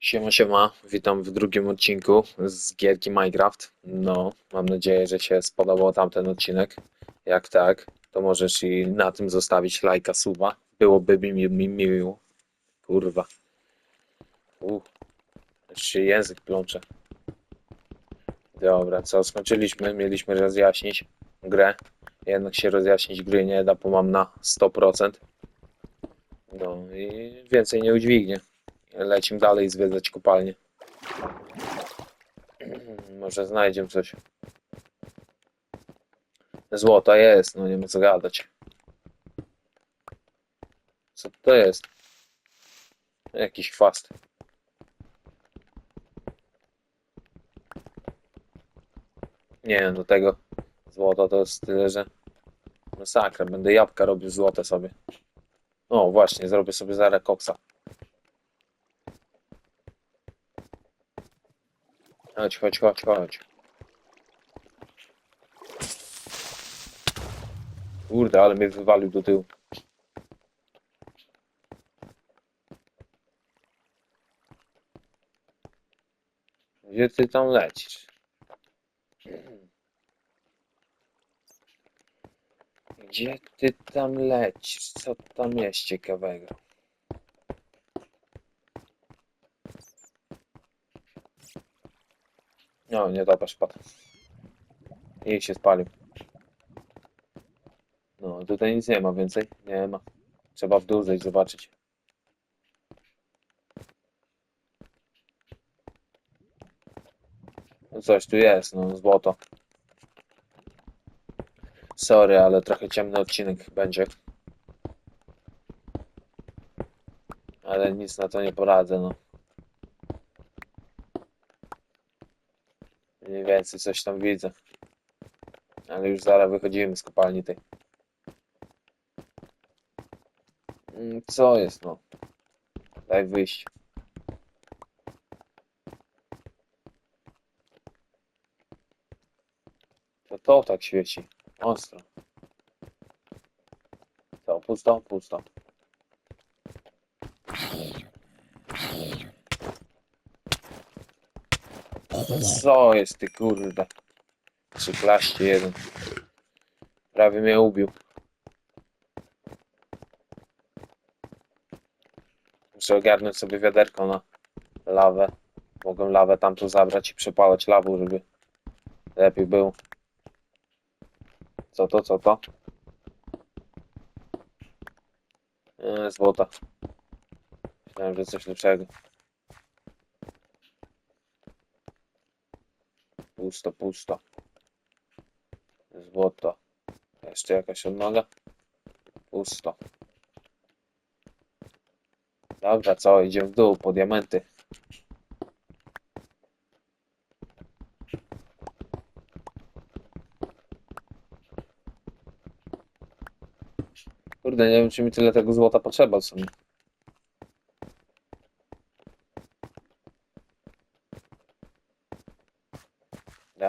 Siema, siema, witam w drugim odcinku z gierki Minecraft. No, mam nadzieję, że się spodobał tamten odcinek. Jak tak, to możesz i na tym zostawić lajka, suba. Byłoby mi, mi, mi miło. Kurwa. Już się język plącze. Dobra, co, skończyliśmy, mieliśmy rozjaśnić grę. Jednak się rozjaśnić gry nie da, bo mam na 100%. No i więcej nie udźwignie. Lecimy dalej zwiedzać kopalnię. Może znajdziemy coś. Złota jest, no nie ma co gadać. Co to jest? Jakiś chwast. Nie wiem, do tego złota to jest tyle, że masakra. Będę jabłka robił złote sobie. O, właśnie, zrobię sobie zaraz koksa. Chodź, chodź, chodź, chodź. Kurde, ale mnie wywalił do tyłu. Gdzie ty tam lecisz? Gdzie ty tam lecisz? Co tam jest ciekawego? No, nie dobra, spadł. I się spalił. No, tutaj nic nie ma więcej. Nie ma. Trzeba w dół zejść, zobaczyć. No coś tu jest, no złoto. Sorry, ale trochę ciemny odcinek będzie. Ale nic na to nie poradzę, no. Więcej coś tam widzę. Ale już zaraz wychodzimy z kopalni tej. Mm, Co jest no? Daj wyjść. To to tak świeci. Ostro. To pusto, pusto. Co jest ty kurde? Przyklaście jeden. Prawie mnie ubił. Muszę ogarnąć sobie wiaderko na lawę. Mogę lawę tamtą zabrać i przepalać lawą, żeby lepiej było. Co to, co to? Eee, złota. Myślałem, że coś lepszego. Pusto, pusto. Złoto. Jeszcze jakaś odnoga? Pusto. Dobra, co? Idziemy w dół po diamenty. Kurde, nie wiem, czy mi tyle tego złota potrzeba w sumie.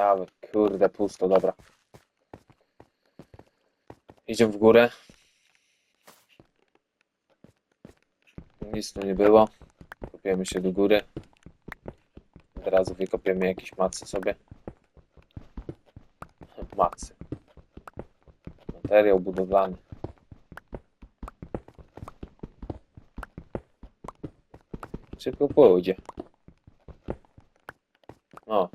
Dawaj, kurde, pusto, dobra. Idziemy w górę. Nic tu nie było. Kopiemy się do góry. Od razu wykopiemy jakieś macy sobie. Macy. Materiał budowlany. Szybko pójdzie. O.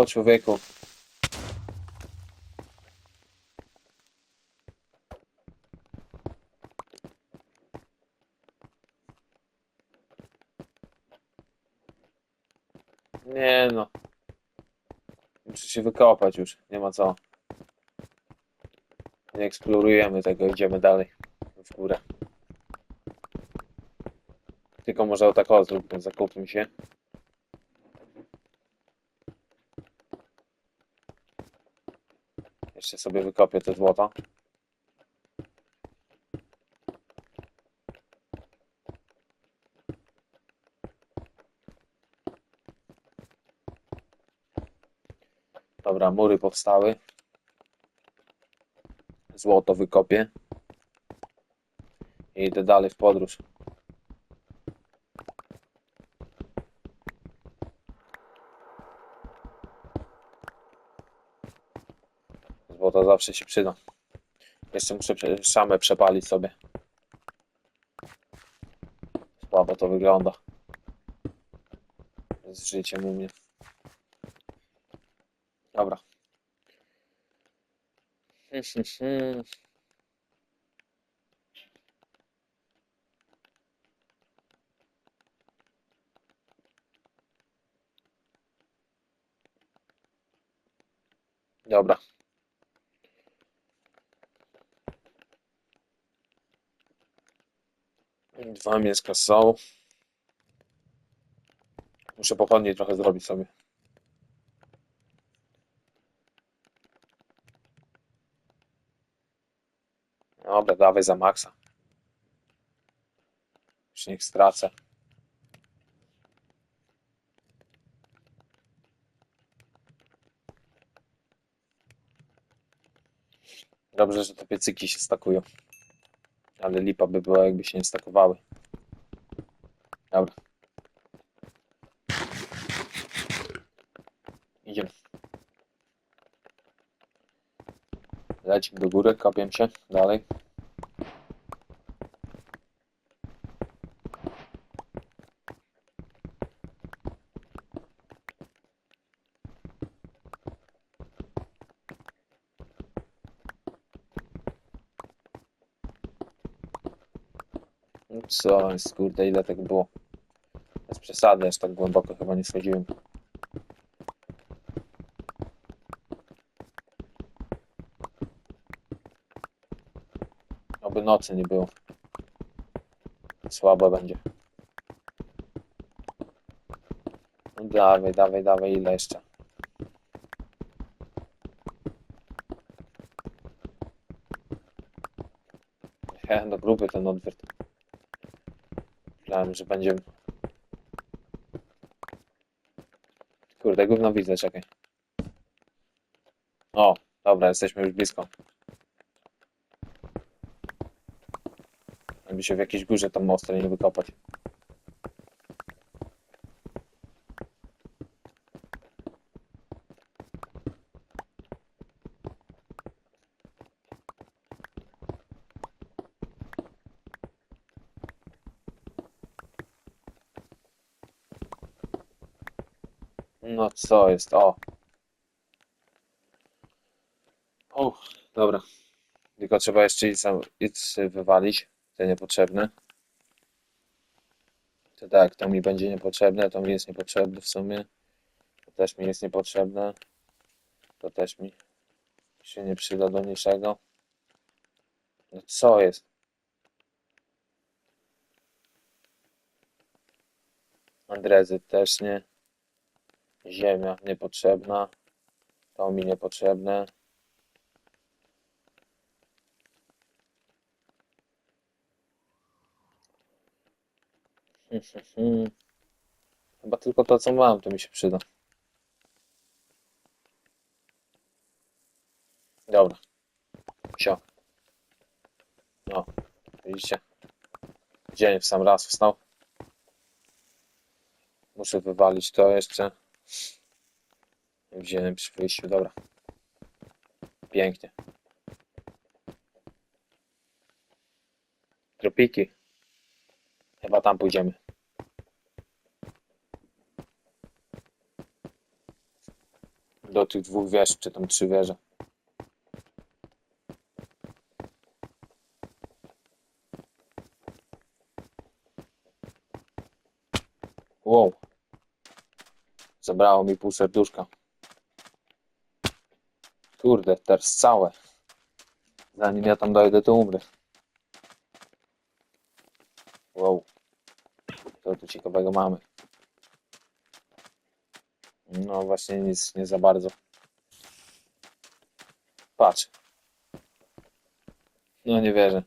O człowieku. Nie no. Muszę się wykopać już. Nie ma co. Nie eksplorujemy tego, idziemy dalej. W górę. Tylko może o tak o zróbmy, zakupmy się. Jeszcze sobie wykopię te złoto. Dobra, mury powstały. Złoto wykopię. I idę dalej w podróż. Złota zawsze się przyda. Jeszcze muszę szamę przepalić sobie. Słabo to wygląda. Z życiem u mnie. Dobra. Dobra. Dwa mięska są. Muszę pochodnie trochę zrobić sobie. Dobra, dawaj za maksa. Już niech stracę. Dobrze, że te piecyki się stakują. Ale lipa by była, jakby się nie stakowały. Dobra. Idziemy. Lecimy do góry, kopię się dalej. Co jest, kurde, ile tak było? Bez przesady, aż tak głęboko chyba nie schodziłem. Oby nocy nie było. Słabo będzie. No dawaj, dawaj, dawaj, ile jeszcze? He, do grupy ten odwrót. Myślałem, że będzie... Kurde, gówno widzę, czekaj. O, dobra, jesteśmy już blisko. Jakby się w jakiejś górze tam ostro nie wykopać. No co jest? O. Uff, dobra. Tylko trzeba jeszcze i sam wywalić, te niepotrzebne. To tak, to mi będzie niepotrzebne, to mi jest niepotrzebne w sumie. To też mi jest niepotrzebne. To też mi się nie przyda do niczego. No co jest? Andrezy też nie. Ziemia niepotrzebna. To mi niepotrzebne. Chyba tylko to, co mam, to mi się przyda. Dobra. Wsio. No, widzicie? Dzień w sam raz wstał. Muszę wywalić to jeszcze. Wziąłem przy wyjściu, dobra. Pięknie. Tropiki. Chyba tam pójdziemy. Do tych dwóch wież, czy tam trzy wieże. Wow. Zabrało mi pół serduszka. Kurde, teraz całe. Zanim ja tam dojdę, to umrę. Wow. Co tu ciekawego mamy? No właśnie nic, nie za bardzo. Patrz. No nie wierzę.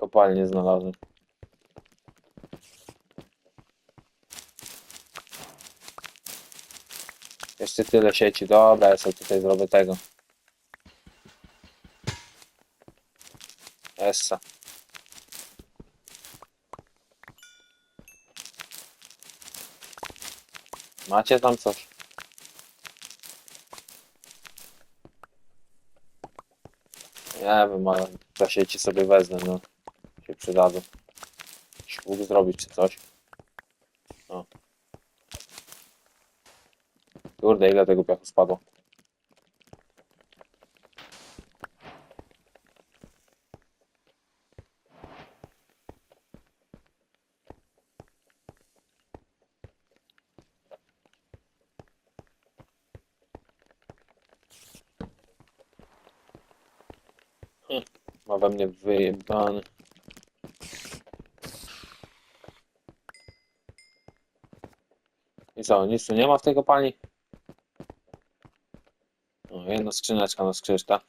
Kopalnię znalazłem. Jeszcze tyle sieci. Dobra, ja sobie tutaj zrobię tego. Essa. Macie tam coś? Nie wiem, ale za sieci sobie wezmę, no. Się przydadzą. Łuk zrobić czy coś. O. Kurde, ile tego piachu spadło? Ma we mnie wyjebany. I co, nic tu nie ma w tej kopalni? O, jedna skrzyneczka na skrzyżka.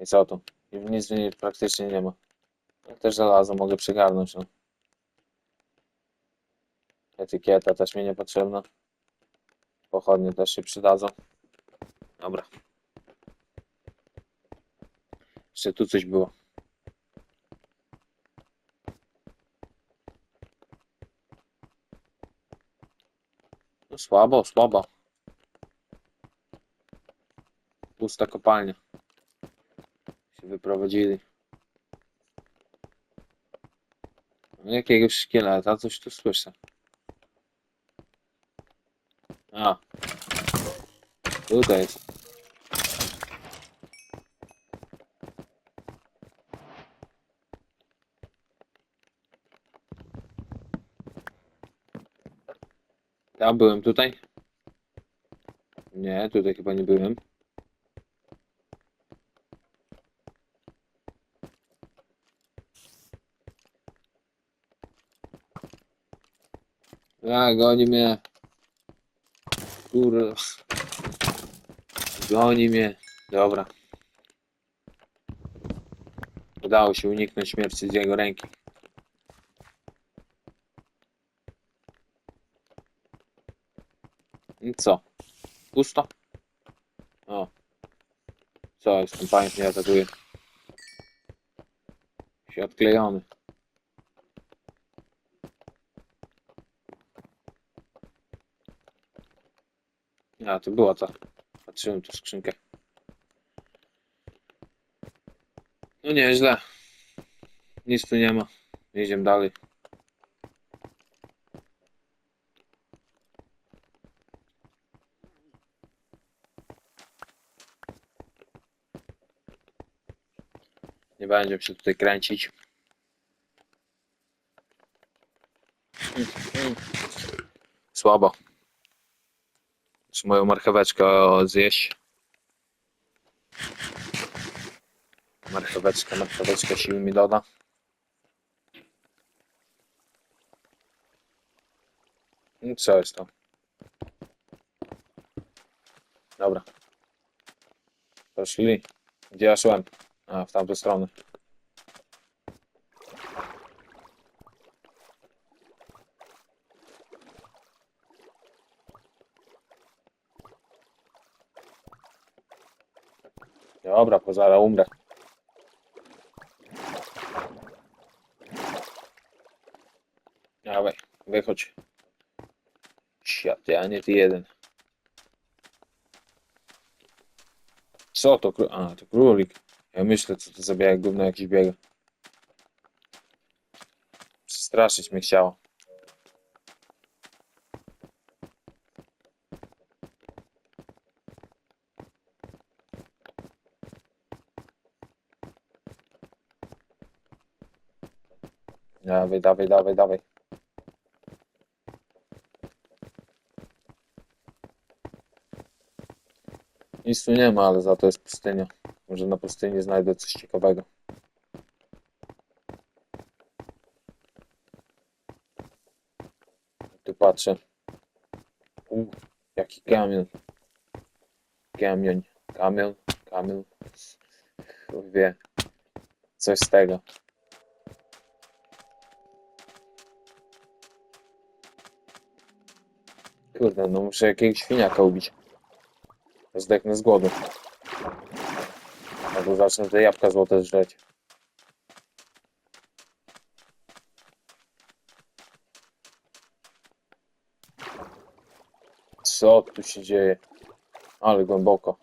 I co tu? I nic w niej praktycznie nie ma. Ja też żelazo mogę przygarnąć, no. Etykieta też mi niepotrzebna. Pochodnie też się przydadzą. Dobra. Jeszcze tu coś było. No słabo, słabo. Pusta kopalnia. Się wyprowadzili. No, Jakiegoś szkieleta, coś tu słyszę. A. Tutaj jest. Ja byłem tutaj? Nie, tutaj chyba nie byłem. A, goni mnie. Kurwa. Goni mnie. Dobra. Udało się uniknąć śmierci z jego ręki. I co? Pusto? O. Co jest ten mnie atakuje? Się odklejony. A, to była ta. Patrzyłem tu skrzynkę. No nieźle. Nic tu nie ma. Jedziemy dalej. Nie będziemy się tutaj kręcić. Słabo. Moją marcheweczkę zjeść? Marcheweczka, marcheweczka siły mi doda. I co jest to? Dobra. Poszli. Gdzie ja szłem? A, w tamtą stronę. Dobra, zaraz umrę. Dawaj, wychodź. Świat, ja nie ty jeden. Co to? A, to królik. Ja myślę, co to za białe gówno jakiś biega. Przestraszyć mnie chciało. Dawaj, dawaj, dawaj, dawaj. Nic tu nie ma, ale za to jest pustynia. Może na pustyni znajdę coś ciekawego. Tu patrzę. U, jaki kamień. Kamień. Kamień. Kamień. Chuj Wie. Coś z tego. Kurde, no muszę jakiegoś świniaka ubić. Zdechnę z głodu. Albo zacznę te jabłka złote żreć. Co tu się dzieje? Ale głęboko.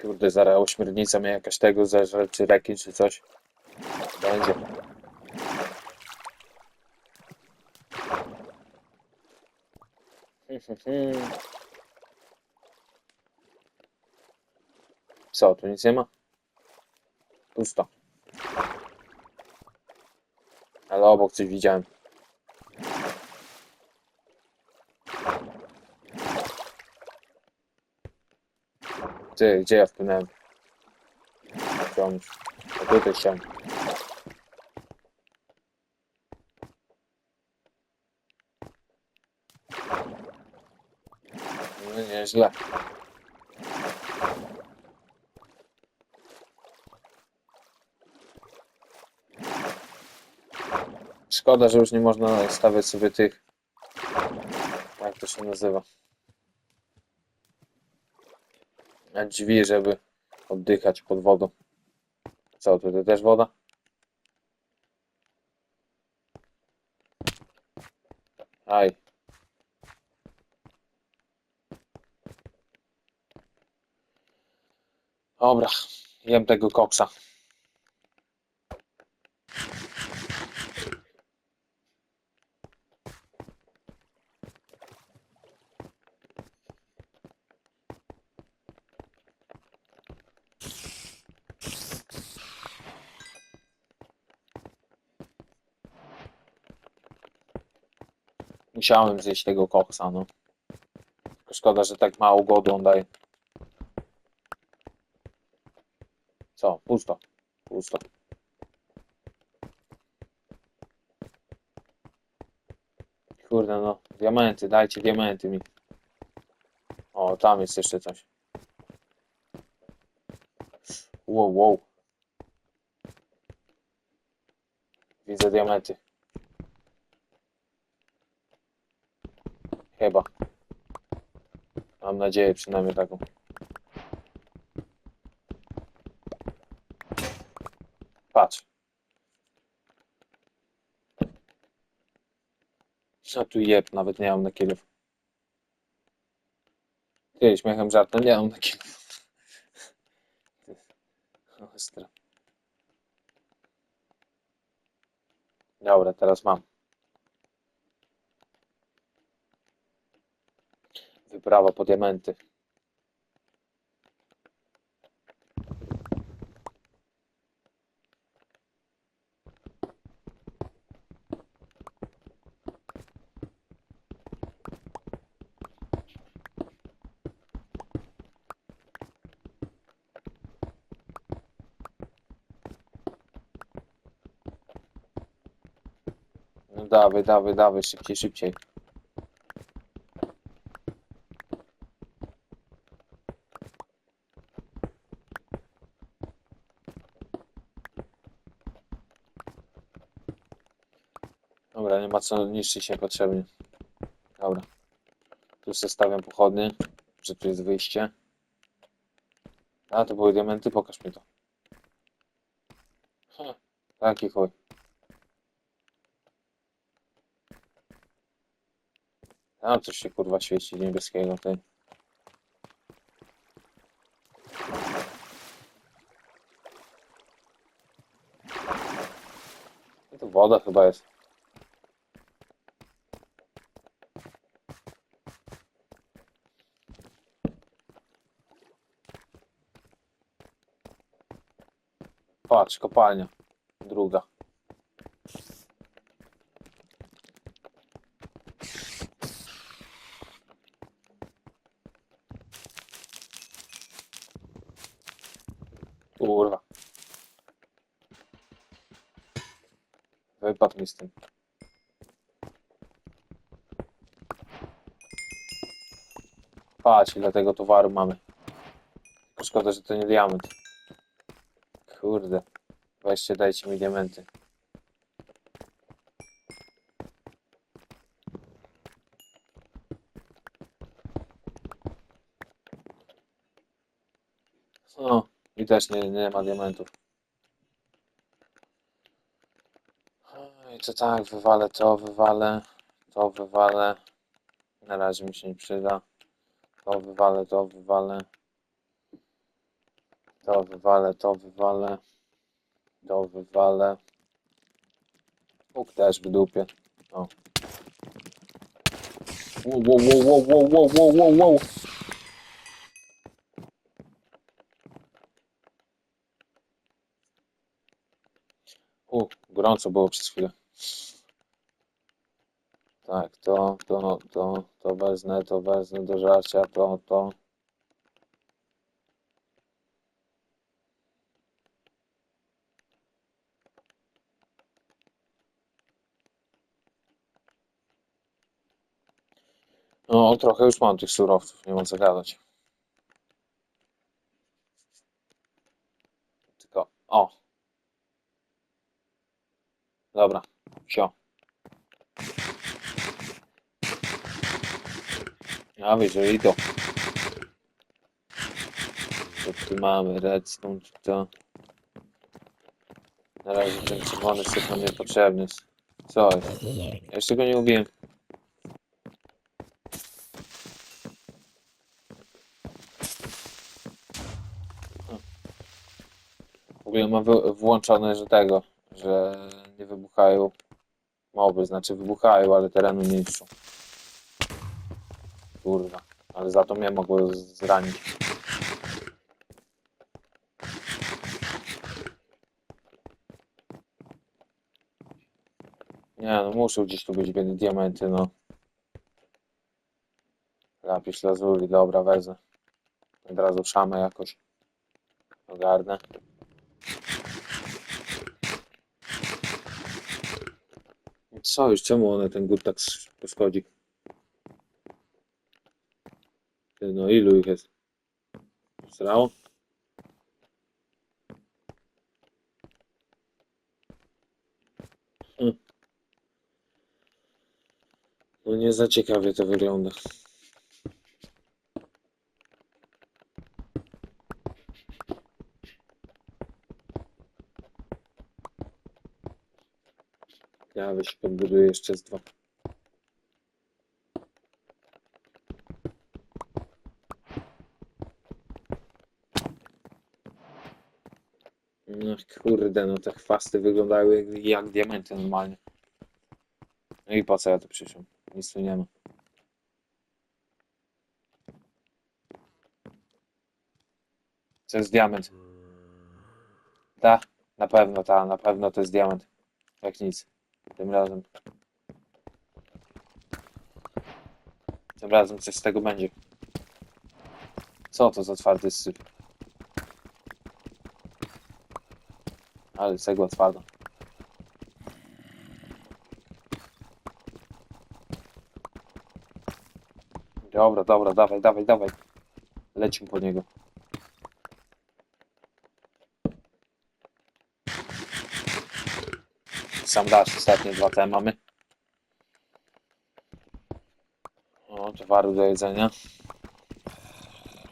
Kurde, zaraz ośmiornica mnie jakaś tego zeżre, czy rekin, czy coś. Będzie. Co, tu nic nie ma? Pusto. Ale obok coś widziałem. Ty, gdzie ja wpłynąłem? Wciąż. A tutaj chciałem. Nieźle. Szkoda, że już nie można stawiać sobie tych. Jak to się nazywa? Na drzwi, żeby oddychać pod wodą. Co, tutaj też woda? Aj. Dobra, jem tego koksa. Musiałem zjeść tego koksa, no. Szkoda, że tak mało głodu on daje. Co? Pusto. Pusto. Kurde no, diamenty, dajcie diamenty mi. O, tam jest jeszcze coś. Wow, wow. Widzę diamenty. Chyba. Mam nadzieję przynajmniej taką. Patrz. Co tu jeb, nawet nie mam na kilów. Ty, śmiechem żartem, nie mam na kilów. Ostra. Dobra, teraz mam. Wyprawa po diamenty. No dawaj, dawaj, dawaj, szybciej, szybciej. Dobra, nie ma co niszczyć niepotrzebnie. Dobra. Tu zostawiam pochodnie, że tu jest wyjście. A, to były diamenty? Pokaż mi to. Ha, taki chuj. A, coś się kurwa świeci niebieskiego, ty. To woda chyba jest. Patrz, kopalnia. Druga. Kurwa. Wypadł mi z tym. Patrz, ile tego towaru mamy. Szkoda, że to nie diament. Kurde. Weźcie, dajcie mi diamenty. I też nie, nie ma diamentów. I to tak, wywalę to, wywalę, to wywalę. Na razie mi się nie przyda. To wywalę, to wywalę. To wywalę, to wywalę. To wywalę. Łuk też w dupie. O. Wow, wow, wow, wow, wow, wow, wow, wow. U, gorąco było przez chwilę. Tak, to, to, to, to wezmę, to wezmę do żarcia, to, to. No, trochę już mam tych surowców, nie ma co gadać. Tylko, o. Dobra, wsio. Ja wyżej to. Co tu mamy? Redstone, czy to? Na razie ten czerwony syf nam niepotrzebny. Co jest? Ja jeszcze go nie ubiłem. W ogóle mam włączone, że tego, że nie wybuchają moby, znaczy wybuchają, ale terenu nie niszczą. Kurwa, ale za to mnie mogło zranić. Nie, no muszą gdzieś tu być diamenty, no. Lapis lazuli, dobra, wezmę. Od razu szamę jakoś ogarnę. Co już, czemu one ten gór tak? Ty, No ilu ich jest? Srało? Hm. No nie za ciekawie to wygląda. Ja weź podbuduję jeszcze z dwa. No kurde, no te chwasty wyglądały jak, diamenty normalnie. No i po co ja tu przyszłem? Nic tu nie ma. To jest diament. Ta, na pewno ta, na pewno to jest diament. Jak nic. Tym razem. Tym razem coś z tego będzie. Co to za twardy syf? Ale cegła twarda. Dobra, dobra, dawaj, dawaj, dawaj. Lecimy po niego. Sam dasz, ostatnie dwa te mamy. O, towaru do jedzenia.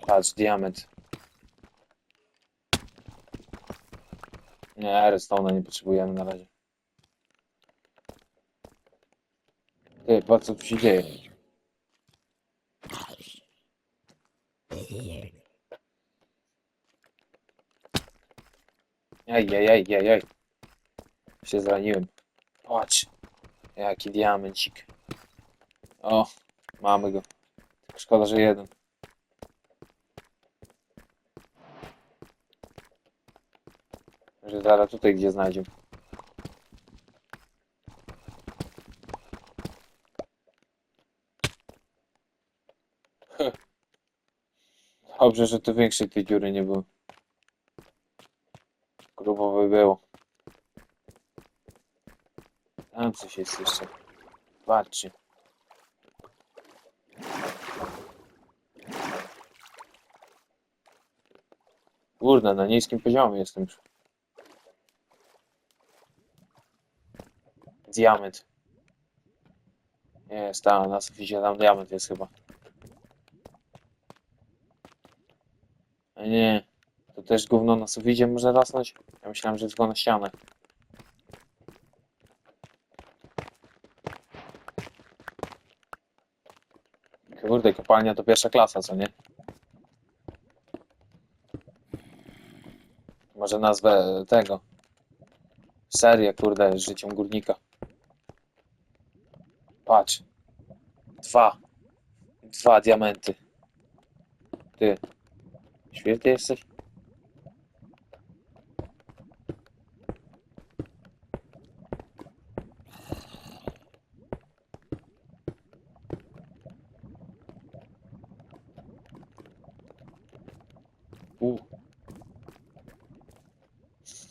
Patrz, diament. Nie, redstone'a nie potrzebujemy na razie. Ty, patrz co tu się dzieje. Ej, ej, ej, ej, ej. Się zraniłem. Patrz. Jaki diamencik. O, mamy go. Szkoda, że jeden. Że zaraz tutaj gdzie znajdziemy. Dobrze, że tu większej tej dziury nie było. Grubo by było. Tam coś jest jeszcze. Patrzcie. Kurde, na niskim poziomie jestem już. Diament. Jest, tam, na suficie tam diament jest chyba. A nie, też gówno na suficie może rosnąć? Ja myślałem, że tylko na ścianę. Kurde, kopalnia to pierwsza klasa, co nie? Może nazwę tego. Serię, kurde, z życiem górnika. Patrz. Dwa. Dwa diamenty. Ty. Świetny jesteś? U.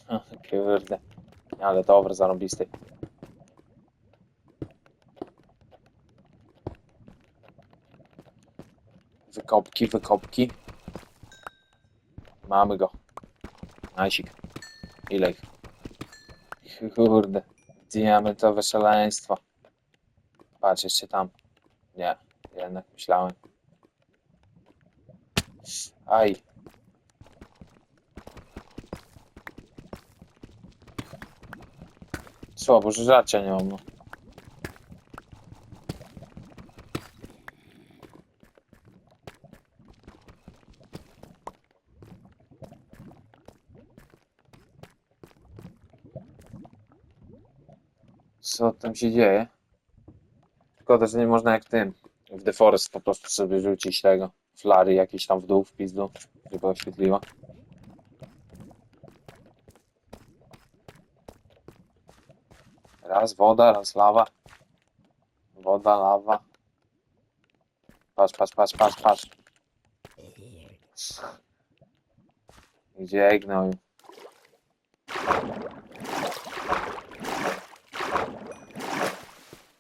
Ha, Kurde. Ale dobra, zarąbisty. Wykopki, wykopki. Mamy go. Najsik. Ile ich? Kurde. Diamentowe szaleństwo. Patrz, jeszcze tam. Nie, jednak myślałem. Aj. Słabo, że żarcia nie mam. No. Co tam się dzieje? Szkoda, że nie można jak tym w The Forest po prostu sobie rzucić tego flary jakieś tam w dół, w pizdu, żeby oświetliła. Raz woda, raz lawa. Woda, lawa. Patrz, patrz, patrz, patrz, patrz. Gdzie gnoju?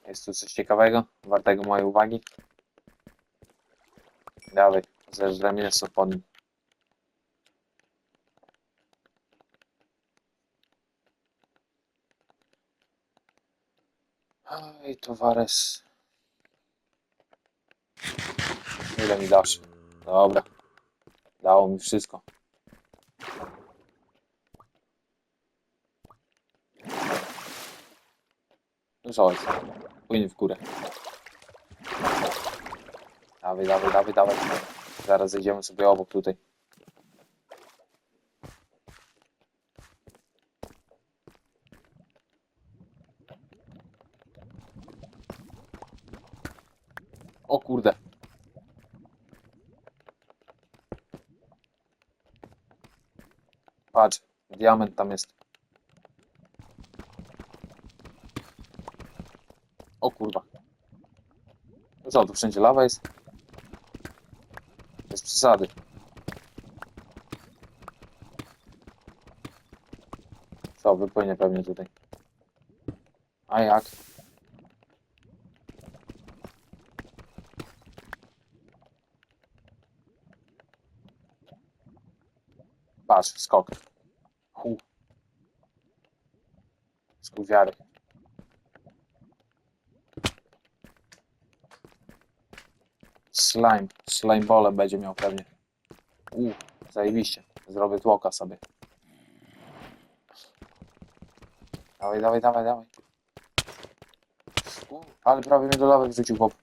Jest tu coś ciekawego, wartego mojej uwagi? Dawaj, zeżrę mięso po nim. Towares. Ile mi dasz? Dobra. Dało mi wszystko. No zobacz. Płynie w górę. Dawaj, dawaj, dawaj, dawaj. Zaraz zejdziemy sobie obok tutaj. O kurde. Patrz, diament tam jest. O kurwa. No Co, tu wszędzie lawa jest? Bez przesady. Co, wypłynie pewnie tutaj. A jak? Patrz, skok. Hu. Skok wiary. Slime. Slime bole będzie miał pewnie. U, zajebiście. Zrobię tłoka sobie. Dawaj, dawaj, dawaj, dawaj. U, ale prawie mnie do lawy wrzucił chłop.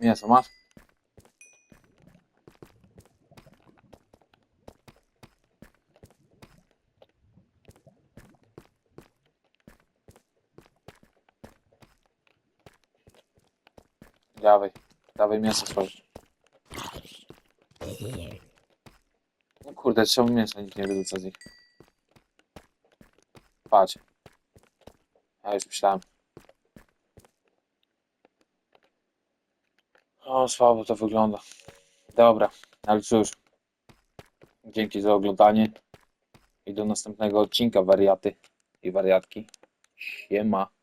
Mięso masz? Dawaj, dawaj mięso swoje. No kurde, czemu mięso nikt nie wyrzuca z nich? Patrz. Ja już myślałem. O, słabo to wygląda. Dobra, ale cóż. Dzięki za oglądanie. I do następnego odcinka, wariaty i wariatki. Siema.